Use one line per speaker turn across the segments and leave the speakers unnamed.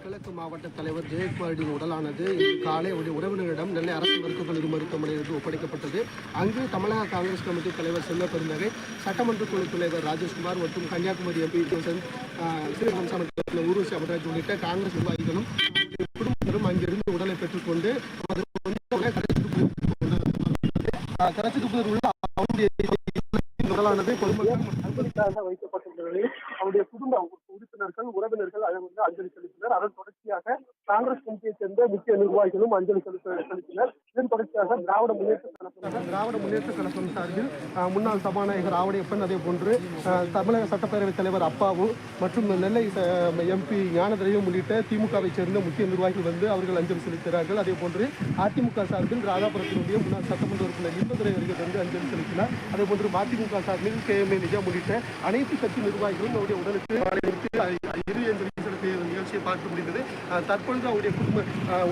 கிழக்கு மாவட்ட தலைவர் ஜெயக்குமாரின் உடலானது காலை அவருடைய உறவினரிடம் நெல்லை அரசு மருத்துவக் கல்லூரி மருத்துவமனையிலிருந்து ஒப்படைக்கப்பட்டது. அங்கு தமிழக காங்கிரஸ் கமிட்டி தலைவர் செல்வ பெருந்தகை சட்டமன்ற குழு தலைவர் ராஜேஷ்குமார் மற்றும் கன்னியாகுமரி எம்பி ஜோசன் ஸ்ரீரங்கசாமி ஊர்வசி அமர்ராஜ் உள்ளிட்ட காங்கிரஸ் நிர்வாகிகளும் குடும்பத்தினரும் அங்கிருந்து உடலை பெற்றுக்கொண்டு அவரது சொந்த உள்ள அவருடைய உடலானது பொதுமக்கள் அஞ்சலிக்காக வைக்கப்பட்டிருந்த அவருடைய குடும்ப உறுப்பினர்கள் உறவினர்கள் வந்து அஞ்சலி செலுத்தினர். அதன் தொடர்ச்சியாக காங்கிரஸ் கமிட்டியைச் சேர்ந்த முக்கிய நிர்வாகிகளும் அஞ்சலி செலுத்த செலுத்தினர். இதன் தொடர்ச்சியாக திராவிட முன்னேற்ற கழகம் திராவிட முன்னேற்ற கழகம் சார்பில் முன்னாள் சபாநாயகர் ஆவடையப்பன் அதே போன்று தமிழக சட்டப்பேரவைத் தலைவர் அப்பாவு மற்றும் நெல்லை எம்பி ஞானதிரையும் உள்ளிட்ட திமுகவை சேர்ந்த முக்கிய நிர்வாகிகள் வந்து அவர்கள் அஞ்சலி செலுத்தினார்கள். அதே போன்று அதிமுக சார்பில் ராதாபுரத்தினுடைய முன்னாள் சட்டமன்ற உறுப்பினர் இன்பதுரை அவர்கள் வந்து அஞ்சலி செலுத்தினார். அதே போன்று மதிமுக சார்பில் கே எம் ஏ நிஜாம் உள்ளிட்ட அனைத்து கட்சி நிர்வாகிகளும் அவருடைய உடலுக்கு இரு அணிவித்து பார்க்க முடிந்தது. தற்பொழுது அவருடைய குடும்ப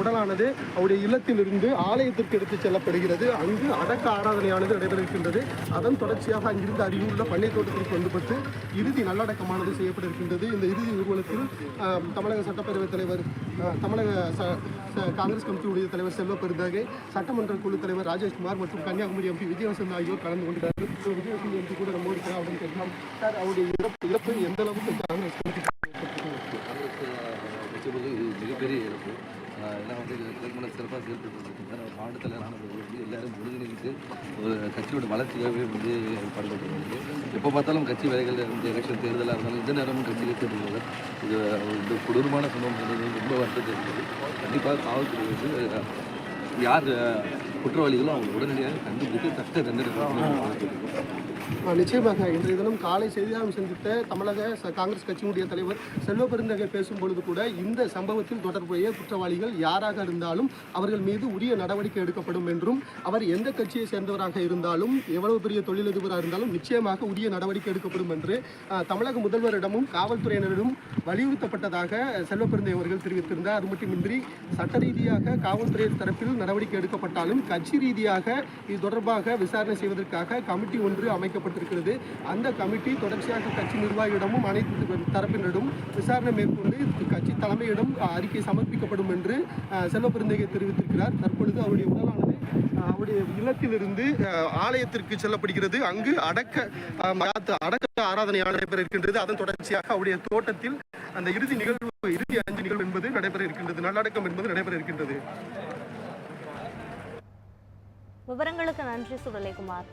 உடலானது அவருடைய இல்லத்திலிருந்து ஆலயத்திற்கு எடுத்துச் செல்லப்படுகிறது. அங்கு அடக்க ஆராதனையானது நடைபெற இருக்கின்றது அதன் தொடர்ச்சியாக அங்கிருந்து அருகிலுள்ள பண்ணை தோட்டத்திற்கு கொண்டுபட்டு இறுதி நல்லடக்கமானது செய்யப்பட இருக்கின்றது இந்த இறுதி ஊர்வலத்தில் தமிழக சட்டப்பேரவைத் தலைவர் தமிழக ச- காங்கிரஸ் கமிட்டியுடைய தலைவர் செல்வ பெருந்தகை சட்டமன்ற குழு தலைவர் ராஜேஷ்குமார் மற்றும் கன்னியாகுமரி எம்பி விஜயவசந்த் ஆகியோர் கலந்து கொண்டார்கள். விஜயவசந்த் எம்பி கூட நம்ம இருக்கிறார் அப்படின்னு கேட்கலாம். சார் அவருடைய இழப்பு இழப்பு எந்த அளவுக்கு காங்கிரஸ் கமிட்டி
காங்கிரஸ் கட்சி இது மிகப்பெரிய இழப்பு. எல்லாம் வந்து திருமணம் சிறப்பாக செயல்பட்டு மாவட்டத்தில் நானும் வந்து எல்லாரும் ஒருங்கிணைந்து ஒரு கட்சியோட வளர்ச்சியாகவே வந்து பாடுபட்டு எப்போ பார்த்தாலும் கட்சி வேலைகள் இந்த எலெக்ஷன் தேர்தலாக இருந்தாலும் இந்த நேரமும் கட்சியில் சேர்ந்து இது இந்த கொடூரமான சம்பவம் ரொம்ப வருத்தத்தை இருந்தது கண்டிப்பாக காவல்துறை வந்து யார் குற்றவாளிகளும் குற்றவாளிகளோ அவங்க உடனடியாக கண்டுபிடித்து தக்க தண்டனை
நிச்சயமாக. இன்றைய தினம் காலை செய்தியாளர் சந்தித்த தமிழக காங்கிரஸ் கட்சியினுடைய தலைவர் செல்வ பெருந்தகை பேசும் பொழுது கூட இந்த சம்பவத்தில் தொடர்புடைய குற்றவாளிகள் யாராக இருந்தாலும் அவர்கள் மீது உரிய நடவடிக்கை எடுக்கப்படும் என்றும் அவர் எந்த கட்சியை சேர்ந்தவராக இருந்தாலும் எவ்வளவு பெரிய தொழிலதிபராக இருந்தாலும் நிச்சயமாக உரிய நடவடிக்கை எடுக்கப்படும் என்று தமிழக முதல்வரிடமும் காவல்துறையினரிடம் வலியுறுத்தப்பட்டதாக செல்வ அவர்கள் தெரிவித்திருந்தார். அது மட்டுமின்றி சட்ட ரீதியாக காவல்துறை தரப்பில் நடவடிக்கை எடுக்கப்பட்டாலும் கட்சி ரீதியாக இது தொடர்பாக விசாரணை செய்வதற்காக கமிட்டி ஒன்று அமைக்கப்பட்டிருக்கிறது அந்த கமிட்டி தொடர்ச்சியாக கட்சி நிர்வாகியிடமும் அனைத்து தரப்பினரிடம் விசாரணை மேற்கொண்டு கட்சி தலைமையிடம் அறிக்கை சமர்ப்பிக்கப்படும் என்று செல்வபெருந்தகை தெரிவித்திருக்கிறார். தற்பொழுது அவருடைய உடலானது அவருடைய இல்லத்திலிருந்து ஆலயத்திற்கு செல்லப்படுகிறது. அங்கு அடக்க அடக்க ஆராதனை நடைபெற இருக்கின்றது. அதன் தொடர்ச்சியாக அவருடைய தோட்டத்தில் அந்த இறுதி நிகழ்வு இறுதி அஞ்சு நிகழ்வு என்பது நடைபெற இருக்கின்றது. நல்லடக்கம் என்பது நடைபெற இருக்கின்றது.
விவரங்களுக்கு நன்றி சுடலைக்குமார்